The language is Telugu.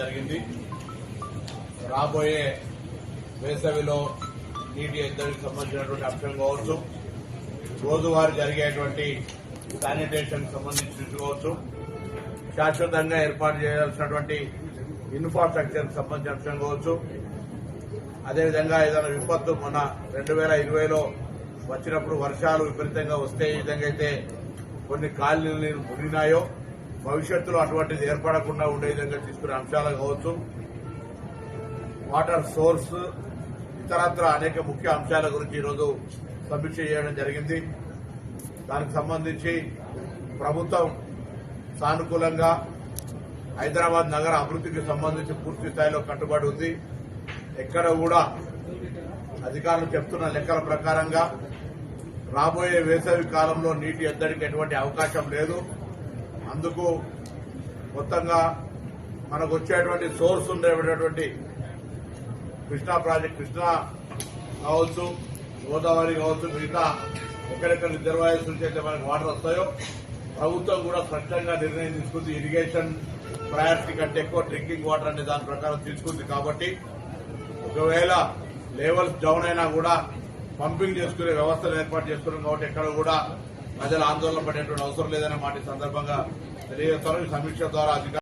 జరిగింది. రాబోయే వేసవిలో నీటి ఎద్దడికి సంబంధించినటువంటి అంశం కావచ్చు రోజువారీ జరిగేటువంటి శానిటేషన్ సంబంధించి కావచ్చు శాశ్వతంగా ఏర్పాటు చేయాల్సినటువంటి ఇన్ఫ్రాస్ట్రక్చర్ సంబంధించిన అంశం కావచ్చు. అదేవిధంగా ఏదైనా విపత్తు మొన్న రెండు వేల ఇరవైలో వచ్చినప్పుడు వర్షాలు విపరీతంగా వస్తే ఈ విధంగా అయితే కొన్ని కాలనీలు మునిగినాయో భవిష్యత్తులో అటువంటిది ఏర్పడకుండా ఉండే విధంగా తీసుకునే అంశాలు కావచ్చు. వాటర్ సోర్స్ ఇతరత్ర అనేక ముఖ్య అంశాల గురించి ఈరోజు సమీక్ష చేయడం జరిగింది. దానికి సంబంధించి ప్రభుత్వం సానుకూలంగా హైదరాబాద్ నగర అభివృద్ధికి సంబంధించి పూర్తి స్థాయిలో కట్టుబడి ఉంది. ఎక్కడ కూడా అధికారులు చెప్తున్న లెక్కల ప్రకారంగా రాబోయే వేసవి కాలంలో నీటి ఎద్దడికి ఎటువంటి అవకాశం లేదు. అందుకు మొత్తంగా మనకు వచ్చేటువంటి సోర్స్ ఉండేటటువంటి కృష్ణా ప్రాజెక్ట్ కృష్ణా కావచ్చు గోదావరి కావచ్చు మిగతా ఎక్కడెక్కడ రిజర్వాయర్స్ ఉంటే మనకు వాటర్ వస్తాయో ప్రభుత్వం కూడా స్పష్టంగా నిర్ణయం తీసుకుంది. ఇరిగేషన్ ప్రయారిటీ కంటే ఎక్కువ డ్రింకింగ్ వాటర్ అనే దాని ప్రకారం తీసుకుంది కాబట్టి ఒకవేళ లెవెల్స్ డౌన్ అయినా కూడా పంపింగ్ చేసుకునే వ్యవస్థను ఏర్పాటు చేసుకున్నాం కాబట్టి ఎక్కడ కూడా ప్రజలు ఆందోళన పడేటువంటి అవసరం లేదనే మాట సందర్భంగా తెలియజేస్తారు సమీక్ష ద్వారా అధికారులు